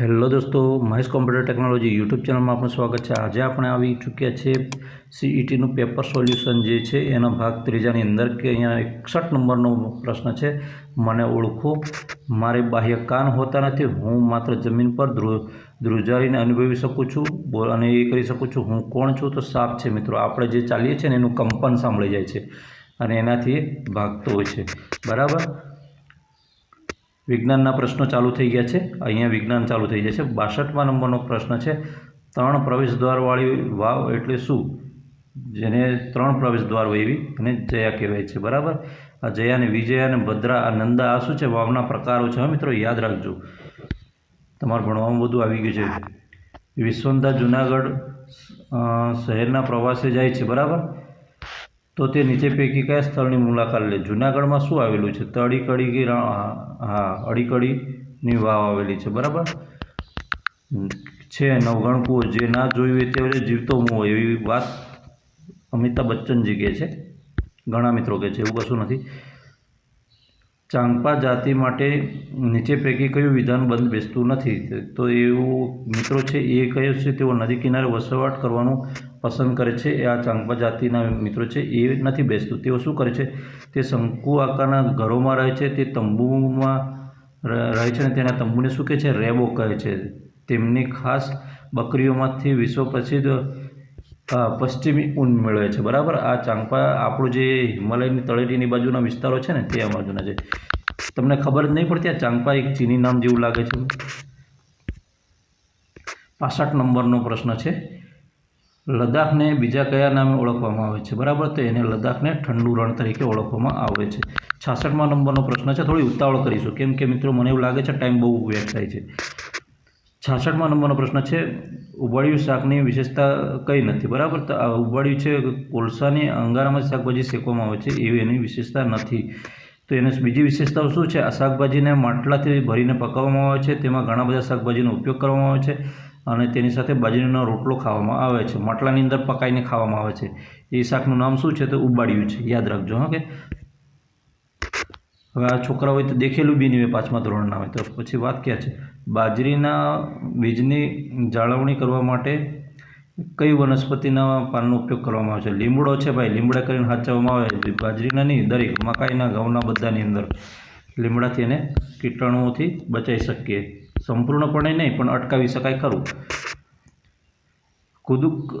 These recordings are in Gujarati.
હેલો દોસ્તો, મહેશ કોમ્પ્યુટર ટેકનોલોજી યુટ્યુબ ચેનલમાં આપનું સ્વાગત છે. આજે આપણે આવી ચૂક્યા છે સીઈટીનું પેપર સોલ્યુશન જે છે, એના ભાગ ત્રીજાની અંદર કે અહીંયા એકસઠ નંબરનો પ્રશ્ન છે. મને ઓળખો, મારે બાહ્ય કાન હોતા નથી, હું માત્ર જમીન પર ધ્રુ, ધ્રુજારીને અનુભવી શકું છું બોલ, અને એ કરી શકું છું. હું કોણ છું? તો સાપ છે મિત્રો. આપણે જે ચાલીએ છીએ ને, એનું કંપન સાંભળી જાય છે. અને એનાથી ભાગતો હોય છે. બરાબર? વિજ્ઞાનના પ્રશ્નો ચાલુ થઈ ગયા છે. અહીંયા વિજ્ઞાન ચાલુ થઈ છે. બાસઠમાં નંબરનો પ્રશ્ન છે, ત્રણ પ્રવેશ દ્વારવાળી વાવ એટલે શું? જેને ત્રણ પ્રવેશ દ્વાર અને જયા કહેવાય છે. બરાબર? આ જયા અને વિજયા અને ભદ્રા આ નંદા આ શું છે? વાવના પ્રકારો છે. હા મિત્રો, યાદ રાખજો. તમારે ભણવામાં બધું આવી ગયું છે. વિશ્વંદા જુનાગઢ શહેરના પ્રવાસે જાય છે. બરાબર? તો તે નીચે પૈકી કયા સ્થળની મુલાકાત લે? જુનાગઢમાં શું આવેલું છે? તો અડીકડી હા અડીકડીની વાવ આવેલી છે, બરાબર? છે નવગણ કૂવો જે ના જોયું હોય તે જીવતો મોહ એવી વાત અમિતાભ બચ્ચનજી કહે છે. ઘણા મિત્રો કહે છે, એવું કશું નથી. ચાંપા જાતિ માટે નીચે પૈકી કયું વિધાન બંધ બેસતું નથી? તો એવું મિત્રો છે, એ કહે છે, તેઓ નદી કિનારે વસવાટ કરવાનું પસંદ કરે છે, એ આ ચાંપા જાતિના મિત્રો છે, એ નથી બેસતું. તેઓ શું કરે છે? તે શંકુ આકારના ઘરોમાં રહે છે, તે તંબુમાં રહે છે અને તેના તંબુને શું કહે છે? રેબો કહે છે. તેમની ખાસ બકરીઓમાંથી વિશ્વ પ્રસિદ્ધ પશ્ચિમી ઊન મેળવે છે. બરાબર? આ ચાંપા આપણું જે હિમાલયની તળેટીની બાજુના વિસ્તારો છે ને, તે આ બાજુના છે. તમને ખબર જ નહીં પડતી આ ચાંપા એક ચીની નામ જેવું લાગે છે? પાસઠ નંબરનો પ્રશ્ન છે. લદ્દાખને બીજા કયા નામે ઓળખવામાં આવે છે? બરાબર? તો એને લદ્દાખને ઠંડુ રણ તરીકે ઓળખવામાં આવે છે. છાસઠમાં નંબરનો પ્રશ્ન છે. થોડી ઉતાવળ કરીશું. કેમ કે મિત્રો, મને એવું લાગે છે, ટાઈમ બહુ વેટ થાય છે. છાસઠમાં નંબરનો પ્રશ્ન છે, ઉબાળ્યું શાકની વિશેષતા કઈ નથી, બરાબર? તો આ ઉબાડિયું છે કોલસાની અંગારામાં શાકભાજી શેકવામાં આવે છે, એવી એની વિશેષતા નથી. તો એને બીજી વિશેષતાઓ શું છે? આ શાકભાજીને માટલાથી ભરીને પકાવવામાં આવે છે, તેમાં ઘણા બધા શાકભાજીનો ઉપયોગ કરવામાં આવે છે અને તેની સાથે બાજરીનો રોટલો ખાવામાં આવે છે, માટલાની અંદર પકાઈને ખાવામાં આવે છે. એ શાકનું નામ શું છે? તો ઉબાડિયું છે, યાદ રાખજો, હા, કે? હવે આ છોકરા હોય તો દેખેલું બી નહીં હોય પાંચમા ધોરણના હોય તો પછી વાત ક્યાં છે? બાજરીના બીજની જાળવણી કરવા માટે કઈ વનસ્પતિના પાનનો ઉપયોગ કરવામાં આવે છે? લીમડો છે ભાઈ, લીમડા કરીને સાચવવામાં આવે બાજરીના નહીં, દરેક મકાઈના ઘઉંના બધાની અંદર લીમડાથી એને કીટાણુઓથી બચાવી શકીએ. સંપૂર્ણપણે નહીં, પણ અટકાવી શકાય ખરું. કુદુક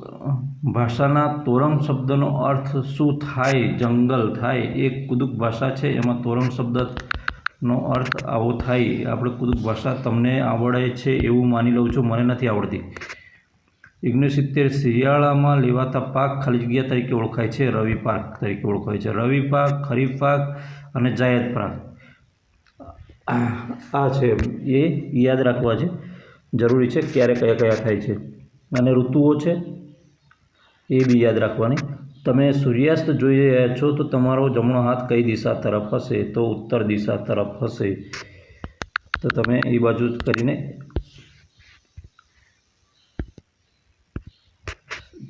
ભાષાના તોરંગ શબ્દનો અર્થ શું થાય? જંગલ થાય. એ કુદુક ભાષા છે, એમાં તોરંગ શબ્દનો અર્થ આવો થાય. આપણે કુદુક ભાષા તમને આવડે છે એવું માની લઉં છું. મને નથી આવડતી. ઓગણીસિત્તેર શિયાળામાં લેવાતા પાક ખાલી જગ્યા તરીકે ઓળખાય છે. રવિ પાક તરીકે ઓળખાય છે. રવિ પાક, ખરીફ પાક અને જાયદ પાક. આ છે એ યાદ રાખવા છે જરૂરી છે. ક્યારે કયા કયા થાય છે. અને ઋતુઓ છે એ બી યાદ રાખવાની. તમે સૂર્યાસ્ત જોઈ રહ્યા છો, તો તમારો જમણો હાથ કઈ દિશા તરફ હશે? તો ઉત્તર દિશા તરફ હશે. તો તમે એ બાજુ કરીને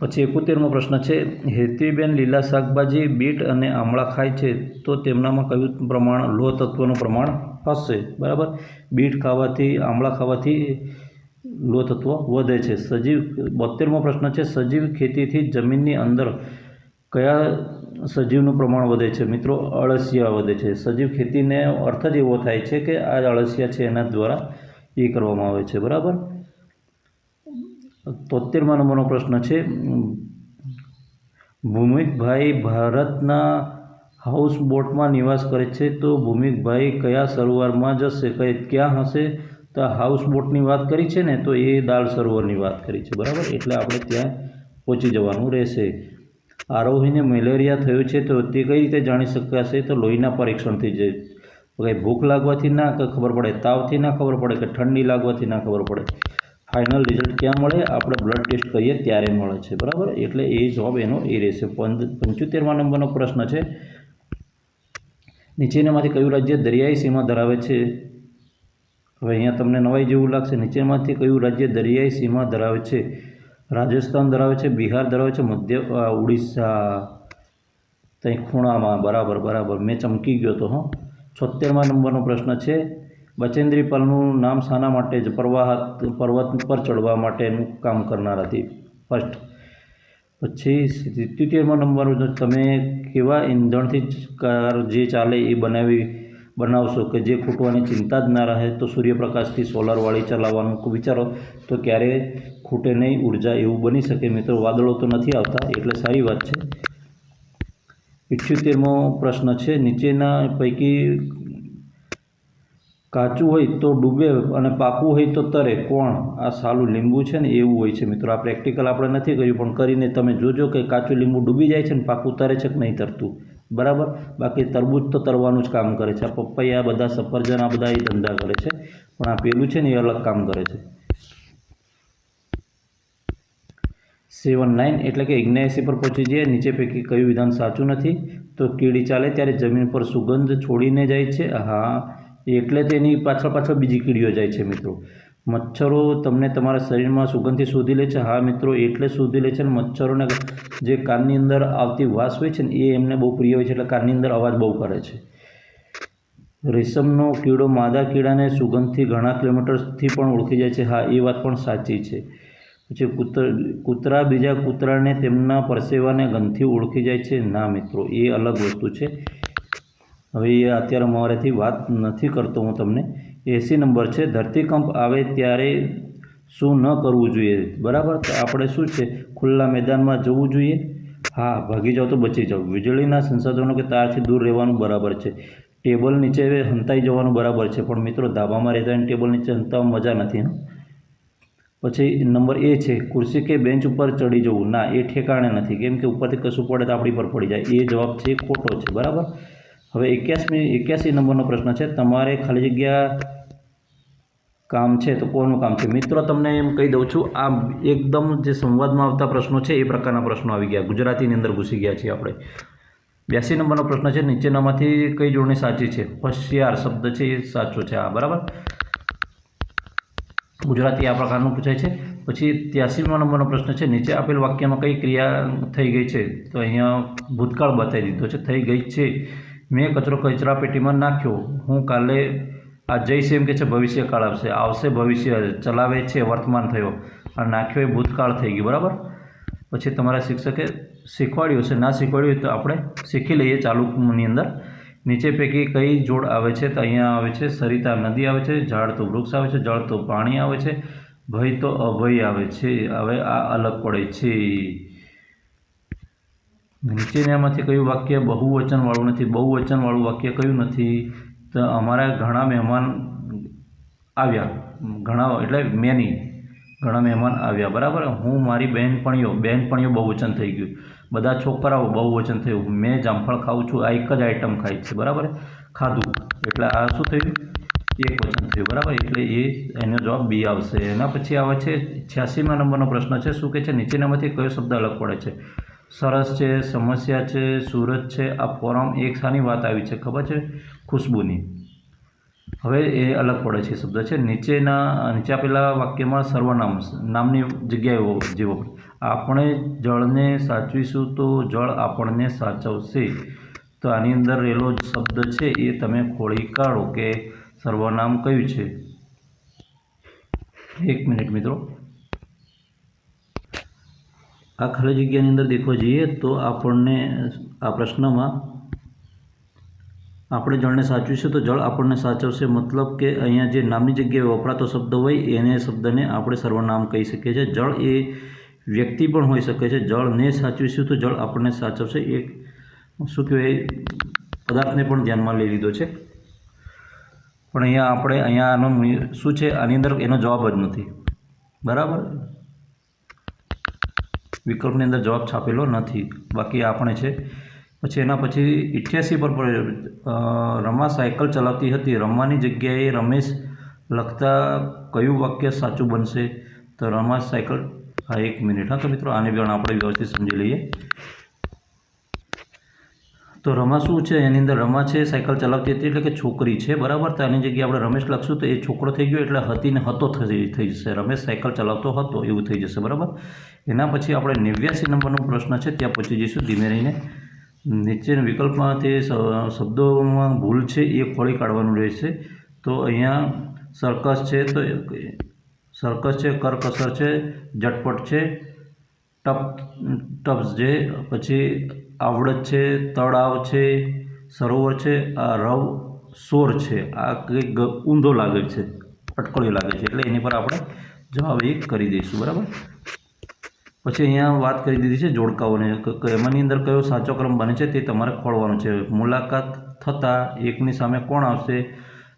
પછી એકોતેરમો પ્રશ્ન છે હેતીબેન લીલા શાકભાજી, બીટ અને આમળા ખાય છે, તો તેમનામાં કયું પ્રમાણ, લોહ તત્વનું પ્રમાણ હશે? બરાબર? બીટ ખાવાથી, આમળા ખાવાથી લોહ તત્વ વધે છે. સજીવ બોતેરમો પ્રશ્ન છે, સજીવ ખેતીથી જમીનની અંદર કયા સજીવનું પ્રમાણ વધે છે? મિત્રો, અળસિયા વધે છે. સજીવ ખેતીને અર્થ જ એવો થાય છે કે આ અળસિયા છે એના દ્વારા એ કરવામાં આવે છે. બરાબર? તોતેરમાં નંબરનો પ્રશ્ન છે, ભૂમિકભાઈ ભારતના હાઉસ બોટમાં નિવાસ કરે છે તો ભૂમિકભાઈ કયા સરોવરમાં જશે? કઈ ક્યાં હશે? તો હાઉસ બોટની વાત કરી છે ને, તો એ દાળ સરોવરની વાત કરી છે. બરાબર? એટલે આપણે ત્યાં પહોંચી જવાનું રહેશે. આરોહીને મેલેરિયા થયો છે તો તે કઈ રીતે જાણી શકાશે? તો લોહીના પરીક્ષણથી જે કંઈ ભૂખ લાગવાથી ના ખબર પડે, તાવથી ના ખબર પડે કે ઠંડી લાગવાથી ના ખબર પડે? ફાઇનલ રિઝલ્ટ ક્યાં મળે? આપણે બ્લડ ટેસ્ટ કરીએ ત્યારે મળે છે, બરાબર? એટલે એ જવાબ એનો એ રહેશે. પંચોતેરમા નંબરનો પ્રશ્ન છે. નીચેનામાંથી કયું રાજ્ય દરિયાઈ સીમા ધરાવે છે? હવે અહીંયા તમને નવાઈ જેવું લાગશે. નીચેમાંથી કયું રાજ્ય દરિયાઈ સીમા ધરાવે છે? રાજસ્થાન ધરાવે છે બિહાર ધરાવે છે મધ્ય ઉડીસા ત્યાં ખૂણામાં બરાબર બરાબર મેં ચમકી ગયો તો હં છોતેરમા નંબરનો પ્રશ્ન છે બચેન્દ્રી પલનું નામ શાના માટે જ પર્વાહત પર્વત પર ચડવા માટેનું કામ કરનાર હતી ફર્સ્ટ પછી સિત્યોતેરમા નંબર તમે કેવા ઈંધણથી કાર જે ચાલે એ બનાવી બનાવશો કે જે ખૂટવાની ચિંતા જ ના રહે, તો સૂર્યપ્રકાશથી સોલારવાળી ચલાવવાનું વિચારો, તો ક્યારે ખૂટે નહીં, ઊર્જા એવું બની શકે. મિત્રો, વાદળો તો નથી આવતા, એટલે સારી વાત છે. ઇઠ્યોતેરમો પ્રશ્ન છે, નીચેના પૈકી કાચું હોય તો ડૂબે અને પાકું હોય તો તરે. કોણ? આ સાલું લીંબુ છે ને, એવું હોય છે. મિત્રો, આ પ્રેક્ટિકલ આપણે નથી કર્યું, પણ કરીને તમે જોજો કે કાચું લીંબુ ડૂબી જાય છે ને, પાકું તરે છે કે નહીં તરતું? બરાબર? બાકી તરબૂચ તો તરવાનું જ કામ કરે છે. આ પપૈયા બધા સફરજન, આ બધા એ ધંધા કરે છે. પણ આ પેલું છે ને એ અલગ કામ કરે છે. સેવન નાઇન એટલે કે ઇગ્નેસી પર પહોંચી જઈએ. નીચે પૈકી કયું વિધાન સાચું નથી? તો કીડી ચાલે ત્યારે જમીન પર સુગંધ છોડીને જાય છે. હા, એટલે તેની પાછળ પાછળ બીજી કીડીઓ જાય છે મિત્રો. મચ્છરો તમને તમારા શરીરમાં સુગંધથી શોધી લે છે. હા મિત્રો, એટલે શોધી લે છે અને મચ્છરોને જે કાનની અંદર આવતી વાસ હોય છે ને, એ એમને બહુ પ્રિય હોય છે એટલે કાનની અંદર અવાજ બહુ કરે છે. રેશમનો કીડો માદા કીડાને સુગંધથી ઘણા કિલોમીટરથી પણ ઓળખી જાય છે. હા, એ વાત પણ સાચી છે. પછી કૂતર, કૂતરા બીજા કૂતરાને તેમના પરસેવાને ગંધથી ઓળખી જાય છે. ના મિત્રો, એ અલગ વસ્તુ છે. હવે એ અત્યારે મારાથી વાત નથી કરતો હું તમને. એસી નંબર છે, ધરતીકંપ આવે ત્યારે શું ન કરવું જોઈએ? બરાબર? તો આપણે શું છે? ખુલ્લા મેદાનમાં જવું જોઈએ. હા, ભાગી જાઓ તો બચી જાઓ. વીજળીના સંસાધનો કે તારથી દૂર રહેવાનું બરાબર છે. ટેબલ નીચે હંતાઈ જવાનું બરાબર છે. પણ મિત્રો, ધાબામાં રહેતા ટેબલ નીચે હંતાવવા મજા નથી પછી નંબર એ છે, ખુરશી કે બેન્ચ ઉપર ચડી જવું. ના, એ ઠેકાણે નથી. કેમ કે ઉપરથી કશું પડે તો આપણી પર પડી જાય. એ જવાબ છે, ખોટો છે. બરાબર? હવે એક્યાસમી, એક્યાસી નંબરનો પ્રશ્ન છે. તમારે ખાલી જગ્યા કામ છે તો કોનું કામ છે? મિત્રો, તમને એમ કહી દઉં છું, આ એકદમ જે સંવાદમાં આવતા પ્રશ્નો છે, એ પ્રકારના પ્રશ્નો આવી ગયા. ગુજરાતીની અંદર ઘૂસી ગયા છીએ આપણે. બ્યાસી નંબરનો પ્રશ્ન છે, નીચેનામાંથી કઈ જોડણી સાચી છે? હોશિયાર શબ્દ છે, એ સાચો છે. આ બરાબર? ગુજરાતી આ પ્રકારનું પૂછાય છે. પછી ત્યાસીમા નંબરનો પ્રશ્ન છે, નીચે આપેલ વાક્યમાં કઈ ક્રિયા થઈ ગઈ છે? તો અહીંયા ભૂતકાળ બતાવી દીધો છે, થઈ ગઈ છે. મેં કચરો કચરા પેટીમાં નાખ્યો. હું કાલે આ જઈશ એમ કે છે ભવિષ્યકાળ આવશે આવશે ભવિષ્ય, ચલાવે છે, વર્તમાન થયો. આ નાખ્યો એ ભૂતકાળ થઈ ગયું, બરાબર? પછી તમારા શિક્ષકે શીખવાડ્યું છે ના શીખવાડ્યું તો આપણે શીખી લઈએ ચાલુની અંદર. નીચે પૈકી કઈ જોડ આવે છે તો અહીંયા આવે છે, સરિતા નદી આવે છે, ઝાડ તો વૃક્ષ આવે છે, જળ તો પાણી આવે છે, ભય તો અભય આવે છે. હવે આ અલગ પડે છે. નીચેનામાંથી કયું વાક્ય બહુવચનવાળું નથી? બહુવચનવાળું વાક્ય કયું નથી? તો અમારા ઘણા મહેમાન આવ્યા. ઘણા, એટલે મેની ઘણા મહેમાન આવ્યા. બરાબર? હું, મારી બહેનપણીઓ બહેનપણીઓ બહુવચન થઈ ગયું. બધા છોકરાઓ બહુવચન થયું. મેં જામફળ ખાઉં છું, આ એક જ આઈટમ ખાઈ છે. બરાબર? ખાધું. એટલે આ શું થયું? એક વચન થયું. બરાબર? એટલે એ એનો જવાબ બી આવશે. એના પછી આવે છે, છ્યાસીમાં નંબરનો પ્રશ્ન છે. શું કે છે? નીચેનામાંથી કયો શબ્દ અલગ પડે છે? સરસ છે, સમસ્યા છે, સુરત છે, આ ફોરમ એક સાની વાત આવી છે, ખબર છે? ખુશ્બુની. હવે એ અલગ પડે છે શબ્દ છે. નીચેના, નીચે આપેલા વાક્યમાં સર્વનામ, નામની જગ્યાએ જેવો. આપણે જળને સાચવીશું તો જળ આપણને સાચવશે. તો આની અંદર રહેલો શબ્દ છે, એ તમે ખોળી કાઢો કે સર્વનામ કયું છે? એક મિનિટ મિત્રો. આ ખાલી જગ્યાની અંદર દેખવા જઈએ તો આપણને આ પ્રશ્નમાં આપણે જળને સાચવીશું તો જળ આપણને સાચવશે મતલબ કે અહીંયા જે નામની જગ્યાએ વપરાતો શબ્દ હોય એને શબ્દને આપણે સર્વનામ કહી શકીએ છીએ. જળ એ વ્યક્તિ પણ હોઈ શકે છે. જળને સાચવીશું તો જળ આપણને સાચવશે. એક શું કહેવાય, પદાર્થને પણ ધ્યાનમાં લઈ લીધો છે. પણ અહીંયા આપણે, અહીંયા આનો શું છે? આની અંદર એનો જવાબ જ નથી. બરાબર? વિકલ્પની અંદર જવાબ છાપેલો નથી. બાકી આપણે છે. પછી એના પછી ઇઠ્યાસી પર રમા સાયકલ ચલાવતી હતી. રમવાની જગ્યાએ રમેશ લખતા કયું વાક્ય સાચું બનશે? તો રમા સાયકલ, હા, એક મિનિટ, હા, તો મિત્રો આને પણ આપણે વ્યવસ્થિત સમજી લઈએ. તો રમા શું છે? એની અંદર રમા છે, સાયકલ ચલાવતી હતી એટલે કે છોકરી છે. બરાબર? તો આની જગ્યાએ આપણે રમેશ લખશું તો એ છોકરો થઈ ગયો એટલે હતી ને હતો થઈ જશે. રમેશ સાયકલ ચલાવતો હતો, એવું થઈ જશે. બરાબર? એના પછી આપણે નેવ્યાસી નંબરનો પ્રશ્ન છે, ત્યાં પહોંચી જઈશું ધીમે રહીને. નીચેના વિકલ્પમાં તે શબ્દોમાં ભૂલ છે, એ ખોળી કાઢવાનું રહેશે. તો અહીંયા સર્કસ છે, તો સર્કસ છે, કરકસર છે, ઝટપટ છે, ટપ, ટપ્સ છે, પછી આવડત છે, તળાવ છે, સરોવર છે, આ રવ, સોર છે. આ કંઈક ઊંધો લાગે છે, અટકળ્યો લાગે છે, એટલે એની પર આપણે જવાબ એ કરી દઈશું, બરાબર? પછી અહીંયા વાત કરી દીધી છે જોડકાઓની. એમાંની અંદર કયો સાચો ક્રમ બને છે તે તમારે ખોળવાનો છે. મુલાકાત થતાં એકની સામે કોણ આવશે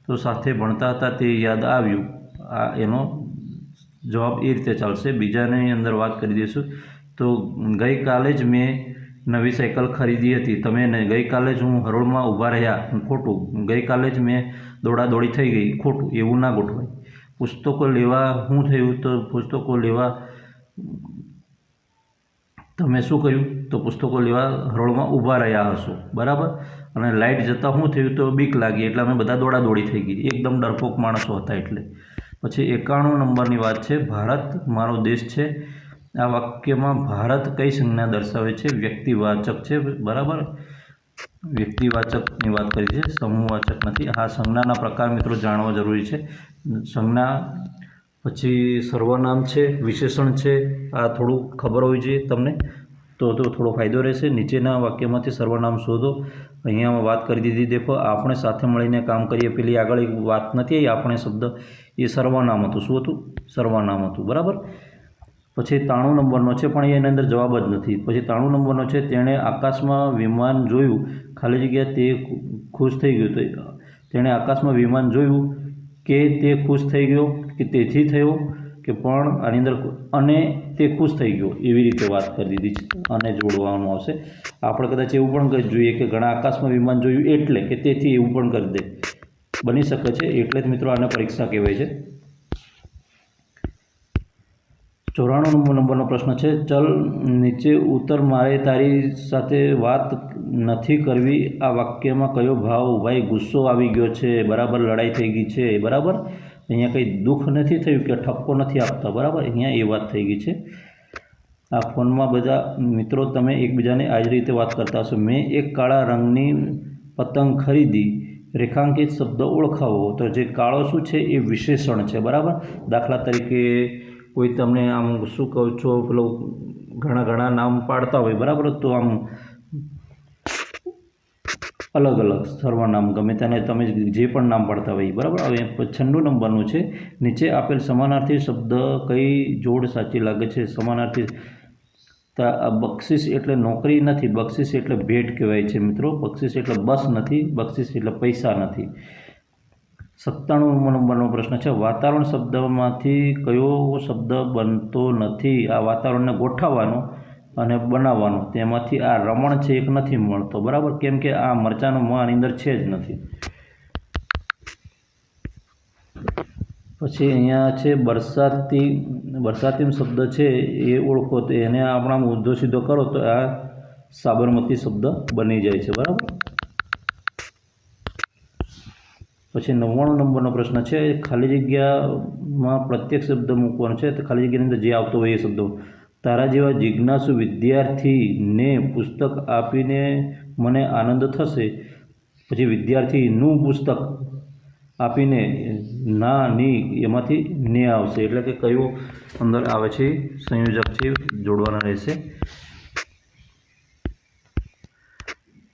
તો સાથે ભણતા હતા તે યાદ આવ્યું. આ એનો જવાબ એ રીતે ચાલશે. બીજાની અંદર વાત કરી દઈશું. તો ગઈકાલે જ મેં નવી સાયકલ ખરીદી હતી. તમે ને ગઈકાલે જ હું હરોળમાં ઊભા રહ્યા ખોટું. ગઈકાલે જ મેં દોડાદોડી થઈ ગઈ ખોટું. એવું ના ગોઠવાય. પુસ્તકો લેવા શું થયું તો પુસ્તકો લેવા તમે શું કર્યું? તો પુસ્તકો લેવા હરોળમાં ઊભા રહ્યા હશો. બરાબર? અને લાઇટ જતાં શું થયું તો બીક લાગી, એટલે અમે બધા દોડાદોડી થઈ ગઈ. એકદમ ડરપોક માણસો હતા એટલે. પછી એકાણું નંબરની વાત છે, ભારત મારો દેશ છે. આ વાક્યમાં ભારત કઈ સંજ્ઞા દર્શાવે છે? વ્યક્તિવાચક છે, બરાબર? વ્યક્તિવાચકની વાત કરી છે સમૂહવાચક નથી. આ સંજ્ઞાના પ્રકાર મિત્રો જાણવા જરૂરી છે. સંજ્ઞા પછી સર્વનામ છે, વિશેષણ છે, આ થોડું ખબર હોવી જોઈએ તમને. તો તો થોડો ફાયદો રહેશે. નીચેના વાક્યમાંથી સર્વનામ શોધો. અહીંયા વાત કરી દીધી. દેખો, આપણે સાથે મળીને કામ કરીએ. પેલી આગળ એક વાત નથી આવી, આપણે શબ્દ. એ સર્વનામ હતું. શું હતું? સર્વનામ હતું. બરાબર? પછી ત્રાણું નંબરનો છે, પણ એની અંદર જવાબ જ નથી. પછી ત્રાણું નંબરનો છે, તેણે આકાશમાં વિમાન જોયું. ખાલી જગ્યા તે ખુશ થઈ ગયું. તેણે આકાશમાં વિમાન જોયું કે તે ખુશ થઈ ગયો? કે તેથી થયો કે પણ આની અંદર અને તે ખુશ થઈ ગયો, એવી રીતે વાત કરી દીધી છે. અને જોડવાનું આવશે. આપણે કદાચ એવું પણ કરી જોઈએ કે ઘણા આકાશમાં વિમાન જોયું એટલે કે તેથી એવું પણ કરી દે. બની શકે છે, એટલે જ મિત્રો આને પરીક્ષા કહેવાય છે. ચોરાણું નંબર નંબરનો પ્રશ્ન છે. ચલ, નીચે ઉત્તર મારે તારી સાથે વાત નથી કરવી. આ વાક્યમાં કયો ભાવ? ભાઈ ગુસ્સો આવી ગયો છે. બરાબર લડાઈ થઈ ગઈ છે. બરાબર? અહીંયા કંઈ દુઃખ નથી થયું કે ઠપકો નથી આપતા, બરાબર? અહીંયા એ વાત થઈ ગઈ છે. આ ફોનમાં બધા મિત્રો તમે એકબીજાને આ જ રીતે વાત કરતા હશો. મેં એક કાળા રંગની પતંગ ખરીદી, રેખાંકિત શબ્દ ઓળખાવો, તો જે કાળો શું છે એ વિશેષણ છે, બરાબર? દાખલા તરીકે કોઈ તમને આમ શું કહો છો, પેલો ઘણા ઘણા નામ પાડતા હોય, બરાબર? તો આમ અલગ અલગ સર્વનામ ગમે તેને તમે જે પણ નામ પાડતા હોય બરાબર? હવે છન્નું નંબરનું છે. નીચે આપેલ સમાનાર્થી શબ્દ કઈ જોડ સાચી લાગે છે? સમાનાર્થી આ બક્ષિસ એટલે નોકરી નથી, બક્ષિસ એટલે ભેટ કહેવાય છે મિત્રો. બક્ષિસ એટલે બસ નથી, બક્ષિસ એટલે પૈસા નથી. સત્તાણું નંબરનો પ્રશ્ન છે. વાતાવરણ શબ્દમાંથી કયો શબ્દ બનતો નથી? આ વાતાવરણને ગોઠવવાનો અને બનાવવાનો. તેમાંથી આ રમણ છે એક નથી મળતો. બરાબર? કેમ કે આ મરચાંનો મ અંદર છે જ નથી. પછી અહીંયા છે બરસાતી બરસાતી શબ્દ છે, એ ઓળખો તો એને આપણા ઊંધો સીધો કરો તો આ સાબરમતી શબ્દ બની જાય છે. બરાબર? પછી નવ્વાણું નંબરનો પ્રશ્ન છે, ખાલી જગ્યામાં પ્રત્યેક શબ્દ મૂકવાનો છે, તો ખાલી જગ્યાની અંદર જે આવતો હોય એ શબ્દો તારા જેવા જિજ્ઞાસુ વિદ્યાર્થીને પુસ્તક આપીને મને આનંદ થશે. પછી વિદ્યાર્થીનું પુસ્તક આપીને, ના, ની, એમાંથી ને આવશે. એટલે કે કયું અંદર આવે છે, સંયોજક છે, જોડવાના રહેશે.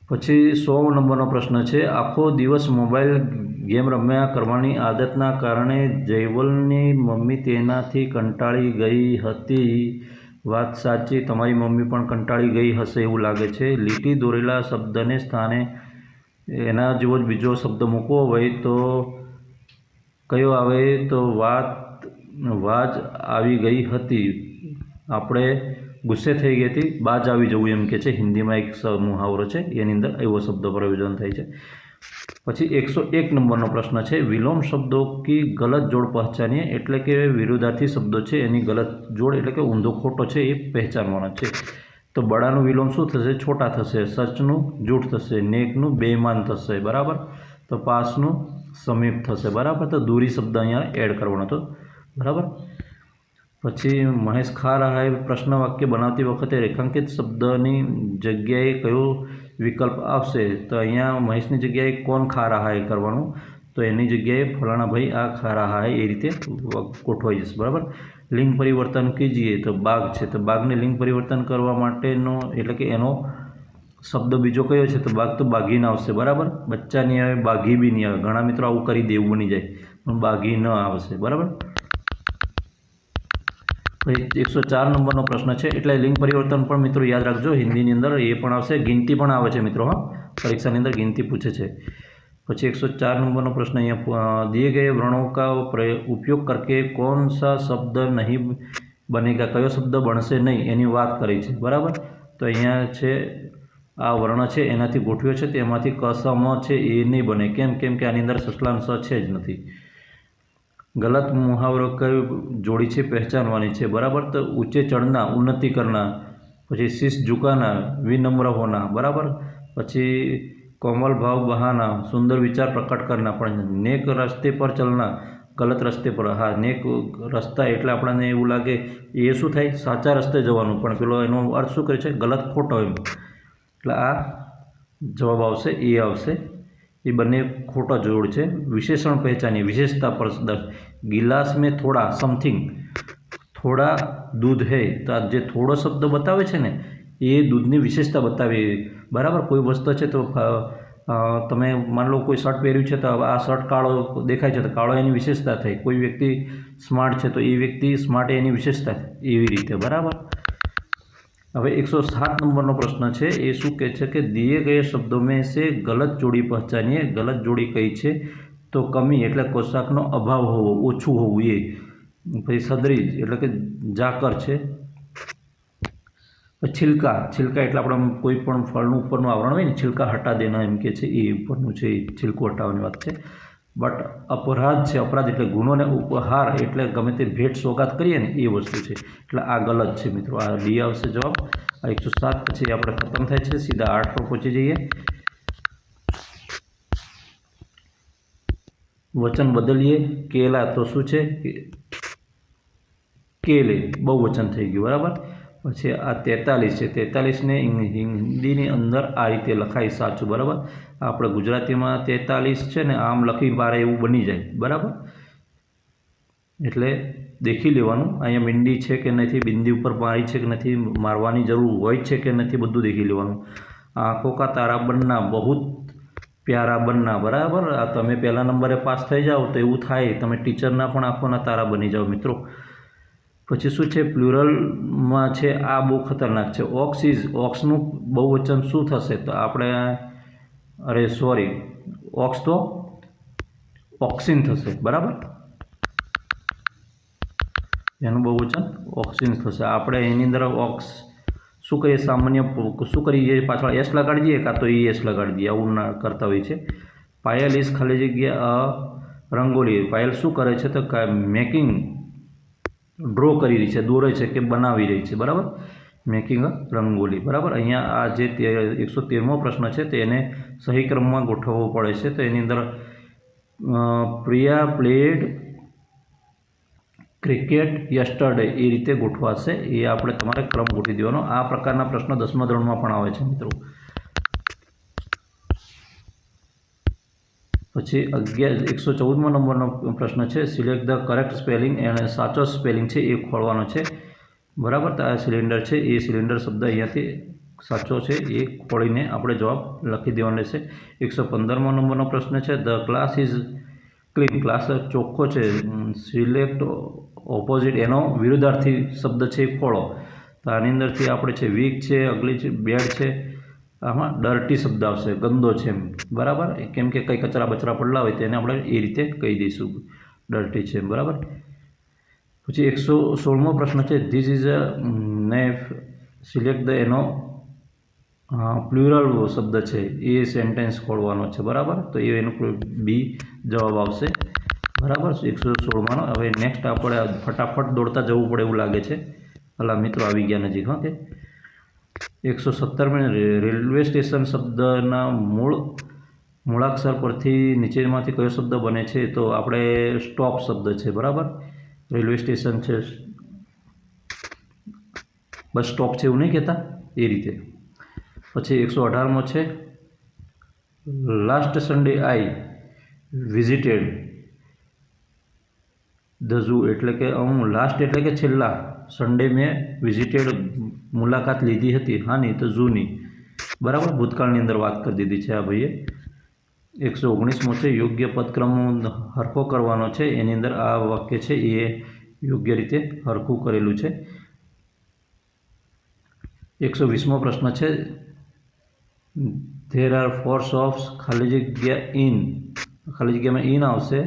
પછી સો નંબરનો પ્રશ્ન છે, આખો દિવસ મોબાઈલ ગેમ રમ્યા કરવાની આદતના કારણે જયવલની મમ્મી તેનાથી કંટાળી ગઈ હતી. વાત સાચી, તમારી મમ્મી પણ કંટાળી ગઈ હશે એવું લાગે છે. લીટી દોરેલા શબ્દને સ્થાને એના જેવો જ બીજો શબ્દ મૂકવો હોય તો કયો આવે તો વાત, વાજ આવી ગઈ હતી. આપણે ગુસ્સે થઈ ગઈ હતી. બાજ આવી જવું એમ કે છે. હિન્દીમાં એક મુહાવરો છે. એની અંદર એવો શબ્દ પ્રયોજન થાય છે. પછી એકસો એક નંબરનો પ્રશ્ન છે, વિલોમ શબ્દો કી ગલત જોડ પહચાનીએ એટલે કે વિરુદ્ધાર્થી શબ્દો છે, એની ગલત જોડ એટલે કે ઊંધો ખોટો છે એ પહેચાનવાનો છે. તો બડાનું વિલોમ શું થશે? છોટા થશે, સચનું જૂઠ થશે, નેકનું બેમાન થશે, બરાબર? તો પાસનું સમીપ થશે, બરાબર? તો દૂરી શબ્દ અહીંયા એડ કરવાનો હતો, બરાબર? પછી મહેશ ખા રહા પ્રશ્ન વાક્ય બનાવતી વખતે રેખાંકિત શબ્દની જગ્યાએ કયો વિકલ્પ આવશે તો અહીંયા મહેશની જગ્યાએ કોણ ખા રહા હે કરવાનું? તો એની જગ્યાએ ફલાણા ભાઈ આ ખા રહા એ રીતે ગોઠવાઈ જશે, બરાબર? લિંગ પરિવર્તન કીજીએ, તો બાઘ છે, તો બાઘને લિંગ પરિવર્તન કરવા માટેનો, એટલે કે એનો શબ્દ બીજો કયો છે? તો બાઘ તો બાઘી ન આવશે, બરાબર? બચ્ચા નહીં આવે બાઘી બી નહીં આવે. ઘણા મિત્રો આવું કરી દેવું બની જાય, પણ બાઘી ન આવશે, બરાબર? એકસો ચાર નંબરનો પ્રશ્ન છે. એટલે લિંગ પરિવર્તન પણ મિત્રો યાદ રાખજો. હિન્દીની અંદર એ પણ આવશે. ગિનતી પણ આવે છે મિત્રો, હા. પરીક્ષાની અંદર ગિનતી પૂછે છે. પછી એકસો ચાર નંબરનો પ્રશ્ન અહીંયા દિએ ગયે વર્ણો કા ઉપયોગ કરકે કોણ સા શબ્દ નહીં બનેગા? કયો શબ્દ બનશે નહીં? એની વાત કરી છે. બરાબર? તો અહીંયા છે, આ વર્ણ છે, એનાથી ગોઠવ્યો છે. તેમાંથી કસમ છે એ નહીં બને. કેમ? કેમ કે આની અંદર સસલાન છે જ નથી. ગલત મુહાવરો કઈ જોડી છે, પહેચાનવાની છે. બરાબર તો ઊંચે ચડના, ઉન્નતિ કરના, પછી શીશ ઝુકાના વિનમ્ર હોના બરાબર? પછી કોમલ ભાવ બહાના, સુંદર વિચાર પ્રકટ કરના, પણ નેક રસ્તે પર ચલના, ગલત રસ્તે પર. હા, નેક રસ્તા એટલે આપણને એવું લાગે એ શું થાય? સાચા રસ્તે જવાનું. પણ પેલો એનો અર્થ શું કરે છે? ગલત ખોટો એમ. એટલે આ જવાબ આવશે, એ આવશે. એ બંને ખોટા જોડ છે. વિશેષણ પહેચાની વિશેષતા પર દર્શ ગિલાસ મેં થોડા સમથિંગ થોડા દૂધ હે. તો આ જે થોડો શબ્દ બતાવે છે ને, એ દૂધની વિશેષતા બતાવી બરાબર? કોઈ વસ્તુ છે તો તમે માન લો કોઈ શર્ટ પહેર્યું છે તો આ શર્ટ કાળો દેખાય છે તો કાળો એની વિશેષતા થઈ કોઈ વ્યક્તિ સ્માર્ટ છે તો એ વ્યક્તિ સ્માર્ટ એની વિશેષતા એવી રીતે. બરાબર? હવે એકસો સાત નંબરનો પ્રશ્ન છે. એ શું કહે છે કે દિએ ગયે શબ્દો મેં છે ગલત જોડી પહચાનીએ? ગલત જોડી કઈ છે? તો કમી એટલે કોશાકનો અભાવ હોવો, ઓછું હોવું એ. પછી સદરીજ એટલે કે ઝાકર છે. છિલકા છિલકા એટલે આપણે કોઈ પણ ફળનું ઉપરનું આવરણ હોય ને, છિલકા હટા દેના એમ કે છે. એ ઉપરનું છે, એ છિલકો હટાવવાની વાત છે. બટ અપરાધ છે, અપરાધ એટલે ગુનો ને ઉપહાર એટલે ગમે તે ભેટ સોગાત કરીએ ને એ વસ્તુ છે. એટલે આ ગલત છે મિત્રો, આ ડી આવશે જવાબ. આ એકસો સાત પછી આપણે ખતમ થાય છે, સીધા આઠ પર પહોંચી જઈએ. વચન બદલીએ. કેલા તો શું છે? કેલે, બહુ વચન થઈ ગયું, બરાબર? પછી આ તેતાલીસ છે. તેતાલીસને હિન્દીની અંદર આ રીતે લખાય સાચું, બરાબર? આપણે ગુજરાતીમાં તેતાલીસ છે ને આમ લખી મારે એવું બની જાય, બરાબર? એટલે દેખી લેવાનું, અહીંયા મીંડી છે કે નથી, બિંદી ઉપર મારી છે કે નથી, મારવાની જરૂર હોય છે કે નથી, બધું દેખી લેવાનું. આંખો કા તારા બનના બહુ પ્યારા બનના, બરાબર? આ તમે પહેલા નંબરે પાસ થઈ જાઓ તો એવું થાય, તમે ટીચરના પણ આંખોના તારા બની જાઓ મિત્રો. પછી શું છે? પ્લુરલમાં છે, આ બહુ ખતરનાક છે. ઓક્સ ઇઝ, ઓક્સનું બહુવચન શું થશે? તો આપણે, અરે સોરી, ઓક્સ તો ઓક્સિન થશે, બરાબર? એનું બહુવચન ઓક્સિન થશે. આપણે એની અંદર ઓક્સ, શું કરીએ? સામાન્ય શું કરીએ? પાછળ એસ લગાડી દઈએ કાં તો ઈ એસ લગાડી દઈએ આવું ના કરતા હોય છે. પાયલ ઇઝ ખાલી જગ્યા રંગોલી પાયલ શું કરે છે? તો મેકિંગ ડ્રો કરી રહી છે, દોરે છે કે બનાવી રહી છે, બરાબર? મેકિંગ અ રંગોલી, બરાબર? અહીંયા આ જે એકસો તેરમો પ્રશ્ન છે તેને સહી ક્રમમાં ગોઠવવો પડે છે. તો એની અંદર પ્રિયા પ્લેડ ક્રિકેટ યસ્ટરડે એ રીતે ગોઠવાશે. એ આપણે તમારે ક્રમ ગોઠવી દેવાનો. આ પ્રકારના પ્રશ્નો દસમા ધોરણમાં પણ આવે છે મિત્રો. પછી અગિયાર, એકસો ચૌદમો નંબરનો પ્રશ્ન છે સિલેક્ટ ધ કરેક્ટ સ્પેલિંગ એને સાચો સ્પેલિંગ છે એ ખોલવાનો છે. બરાબર, તો આ સિલિન્ડર છે, એ સિલિન્ડર શબ્દ અહીંયાથી સાચો છે, એ ખોળીને આપણે જવાબ લખી દેવાનો રહેશે એકસો પંદરમો નંબરનો પ્રશ્ન છે the class is clean class ચોખ્ખો છે. સિલેક્ટ ઓપોઝિટ એનો વિરુદ્ધાર્થી શબ્દ છે એ ખોળો તો આની અંદરથી આપણે છે વીક છે અગલી છે બેડ છે. આમાં ડર્ટી શબ્દ આવશે, ગંદો છે એમ. બરાબર? કેમ કે કંઈ કચરા બચરા પડેલા હોય તેને આપણે એ રીતે કહી દઈશું. ડર્ટી છે બરાબર? પછી એકસો સોળમો પ્રશ્ન છે this is a knife select the એનો પ્લુરલ શબ્દ છે. એ સેન્ટેન્સ ખોલવાનો છે, બરાબર? તો એ એનું બી જવાબ આવશે. બરાબર? એકસો સોળમાંનો. હવે નેક્સ્ટ આપણે ફટાફટ દોડતા જવું પડે એવું લાગે છે. ભલા મિત્રો આવી ગયા નજીક, હા કે? એકસો સત્તરમી રેલવે સ્ટેશન શબ્દના મૂળ, મૂળાક્ષર પરથી નીચેમાંથી કયો શબ્દ બને છે? તો આપણે સ્ટોપ શબ્દ છે, બરાબર? રેલવે સ્ટેશન છે. બસ સ્ટોપ છે એવું નહીં કહેતા? એ રીતે. પછી એકસો અઢારમો છે. Last Sunday I visited the zoo, એટલે કે હું લાસ્ટ એટલે કે છેલ્લા સન્ડે મેં વિઝિટેડ મુલાકાત લીધી હતી હાની તો જૂની બરાબર, ભૂતકાળની અંદર વાત કરી દીધી છે આ ભાઈએ. એકસો ઓગણીસમો છે, યોગ્ય પદક્રમ હરખો કરવાનો છે. એની અંદર આ વાક્ય છે, એ યોગ્ય રીતે હરખું કરેલું છે. એકસો વીસમો પ્રશ્ન છે ધેર આર ફોર શોપ્સ ખાલી જગ્યા ઇન ખાલી જગ્યામાં ઇન આવશે.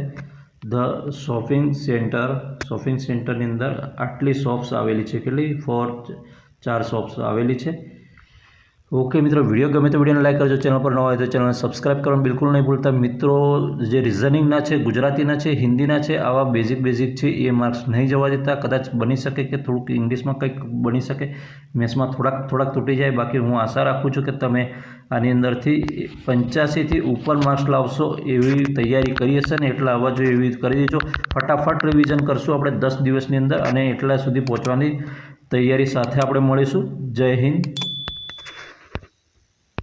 ધ શોપિંગ સેન્ટર શોપિંગ સેન્ટરની અંદર આટલી શોપ્સ આવેલી છે. કેટલી? ફોર ચાર શોપ્સ આવેલી છે. ઓકે મિત્રો વીડિયો ગમે તો વિડીયોને લાઈક કરજો. ચેનલ પર ન હોય તો ચેનલને સબસ્ક્રાઇબ કરવાનું બિલકુલ નહીં ભૂલતા. મિત્રો, જે રિઝનિંગના છે, ગુજરાતીના છે, હિન્દીના છે, આવા બેઝિક બેઝિક છે, એ માર્ક્સ નહીં જવા દેતા. કદાચ બની શકે કે થોડુંક ઇંગ્લિશમાં કંઈક બની શકે. મેથ્સમાં થોડાક થોડાક તૂટી જાય. બાકી હું આશા રાખું છું કે તમે આની અંદરથી પંચ્યાસીથી ઉપર માર્ક્સ લાવશો એવી તૈયારી કરી હશે ને એટલા આવવા જોઈએ એવી કરી દેજો. ફટાફટ રિવિઝન કરશું આપણે દસ દિવસની અંદર અને એટલા સુધી પહોંચવાની તૈયારી સાથે આપણે મળીશું. જય હિન્દ.